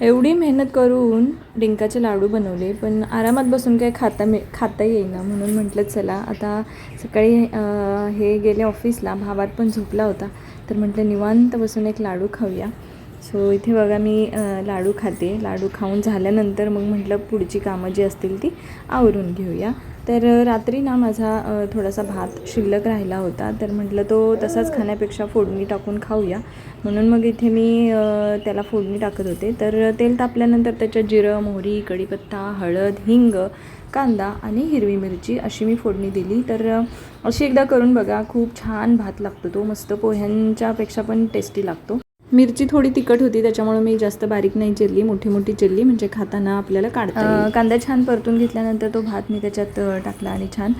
एवढी मेहनत करून डिंकाचे लाडू बनवले पण आरामात बसून काय खाता मी खाता येईना. म्हणून म्हटलं चला आता सकाळी हे गेले ऑफिसला भावात पण झोपला होता. तर म्हटलं निवांत बसून एक लाडू खाऊया. सो इथे बघा मी लाडू खाते. लाडू खाऊन झाल्यानंतर मग म्हटलं पुढची कामं जी असतील ती आवरून घेऊया. तर रात्री ना माझा थोडासा भात शिल्लक राहिला होता. तर म्हटलं तो तसाच खाण्यापेक्षा फोडणी टाकून खाऊया. म्हणून मग इथे मी त्याला फोडणी टाकत होते. तर तेल तापल्यानंतर त्याच्यात जिरं मोहरी कढीपत्ता हळद हिंग कांदा आणि हिरवी मिरची अशी मी फोडणी दिली. तर अशी एकदा करून बघा. खूप छान भात लागतो तो. मस्त पोह्यांच्यापेक्षा पण टेस्टी लागतो. मिरची थोडी तिखट होती त्याच्यामुळे मी जास्त बारीक नाही चिरली. मोठी मोठी चिरली म्हणजे खाताना आपल्याला काढता कांदा छान परतून घेतल्यानंतर तो भात मी त्याच्यात टाकला आणि छान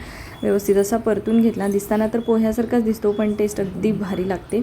व्यवस्थित असा परतून घेतला. दिसताना तर पोह्यासारखाच दिसतो पण टेस्ट अगदी भारी लागते.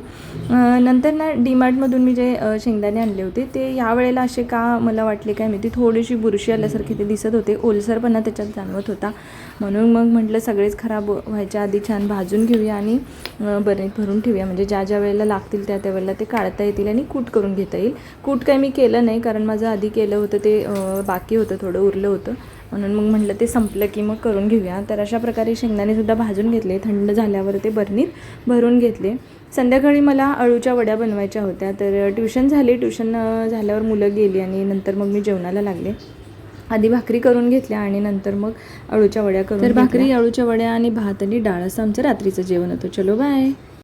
नंतर ना डीमार्टमधून मी जे शेंगदाणे आणले होते ते यावेळेला असे का मला वाटले काय माहिती थोडीशी बुरशी आल्यासारखे ते दिसत होते. ओलसरपणा त्याच्यात जाणवत होता. म्हणून मग म्हटलं सगळेच खराब व्हायच्या आधी छान भाजून घेऊया आणि अ, बरणीत भरून ठेवूया. म्हणजे ज्या ज्या वेळेला लागतील त्या त्यावेळेला ते काढता येतील आणि कूट करून घेता येईल. कूट काय मी केलं नाही कारण माझं आधी केलं होतं ते बाकी होतं थोडं उरलं होतं. म्हणून मग म्हटलं ते संपलं की मग करून घेऊया. तर अशा प्रकारे शेंगदाणेसुद्धा भाजून घेतले थंड झाल्यावर ते बरणीत भरून घेतले. संध्याकाळी मला अळूच्या वड्या बनवायच्या होत्या तर ट्युशन झाली. ट्युशन झाल्यावर मुलं गेली आणि नंतर मग मी जेवणाला लागले. आधी भाकरी करून घेतल्या आणि नंतर मग अळूच्या वड्या करून तर भाकरी अळूच्या वड्या आणि भात आणि डाळ असं आमचं रात्रीचं जेवण होतं. चलो बाय.